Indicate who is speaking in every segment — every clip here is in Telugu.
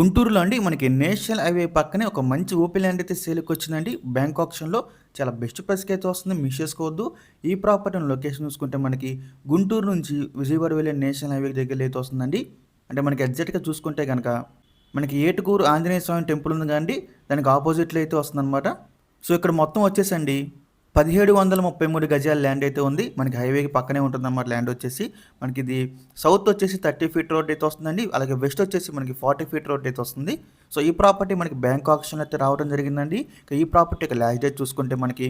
Speaker 1: గుంటూరులో అండి మనకి నేషనల్ హైవే పక్కనే ఒక మంచి ఓపెన్ ల్యాండ్ అయితే సేల్కి వచ్చిందండి బ్యాంక్ ఆప్షన్లో చాలా బెస్ట్ ప్రైస్కి అయితే వస్తుంది మిస్ చేసుకోవద్దు. ఈ ప్రాపర్టీ లొకేషన్ చూసుకుంటే మనకి గుంటూరు నుంచి విజయవాడ వెళ్ళే నేషనల్ హైవే దగ్గర అయితే వస్తుందండి. అంటే మనకి ఎగ్జాక్ట్గా చూసుకుంటే కనుక మనకి ఏటుకూరు ఆంజనేయ స్వామి టెంపుల్ ఉంది కానీ దానికి ఆపోజిట్లో అయితే వస్తుందన్నమాట. సో ఇక్కడ మొత్తం వచ్చేసండి. పదిహేడు వందల ముప్పై మూడు గజాల ల్యాండ్ అయితే ఉంది. మనకి హైవేకి పక్కనే ఉంటుందన్నమాట ల్యాండ్ వచ్చేసి. మనకి ఇది సౌత్ వచ్చేసి థర్టీ ఫీట్ రోడ్ అయితే వస్తుందండి. అలాగే వెస్ట్ వచ్చేసి మనకి ఫార్టీ ఫీట్ రోడ్ అయితే వస్తుంది. సో ఈ ప్రాపర్టీ మనకి బ్యాంక్ ఆప్షన్ అయితే రావడం జరిగిందండి. ఇక ఈ ప్రాపర్టీ యొక్క లాస్ట్ డేట్ చూసుకుంటే మనకి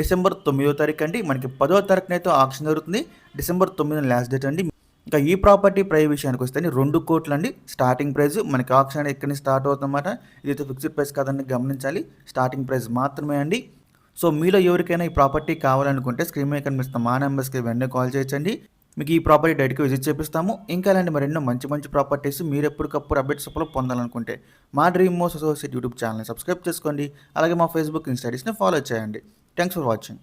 Speaker 1: డిసెంబర్ తొమ్మిదో తారీఖు అండి. మనకి పదో తారీఖున అయితే ఆప్షన్ జరుగుతుంది. డిసెంబర్ తొమ్మిది లాస్ట్ డేట్ అండి. ఇంకా ఈ ప్రాపర్టీ ప్రైస్ విషయానికి వస్తే రెండు కోట్లు అండి. స్టార్టింగ్ ప్రైస్ మనకి ఆప్షన్ ఎక్కడి నుంచి స్టార్ట్ అవుతుందన్నమాట. ఇదైతే ఫిక్స్డ్ ప్రైస్ కాదండి గమనించాలి. స్టార్టింగ్ ప్రైస్ మాత్రమే అండి. సో మీలో ఎవరికైనా ఈ ప్రాపర్టీ కావాలనుకుంటే స్క్రీన్ మీద కనిపిస్తున్న మా నెంబర్స్కి వెంటనే కాల్ చేయొచ్చండి. మీకు ఈ ప్రాపర్టీ డైరెక్ట్గా విజిట్ చేపిస్తాము. ఇంకా ఇలాంటి మరెన్నో మంచి మంచి ప్రాపర్టీస్ మీరు ఎప్పటికప్పుడు అప్డేట్స్ అప్పుడు పొందాలనుకుంటే మా డ్రీమ్ మోస్ అసోసియేట్ యూట్యూబ్ ఛానల్ని సబ్స్క్రైబ్ చేసుకోండి. అలాగే మా ఫేస్బుక్ ఇన్స్టాడీస్ని ఫాలో చేయండి. Thanks for watching.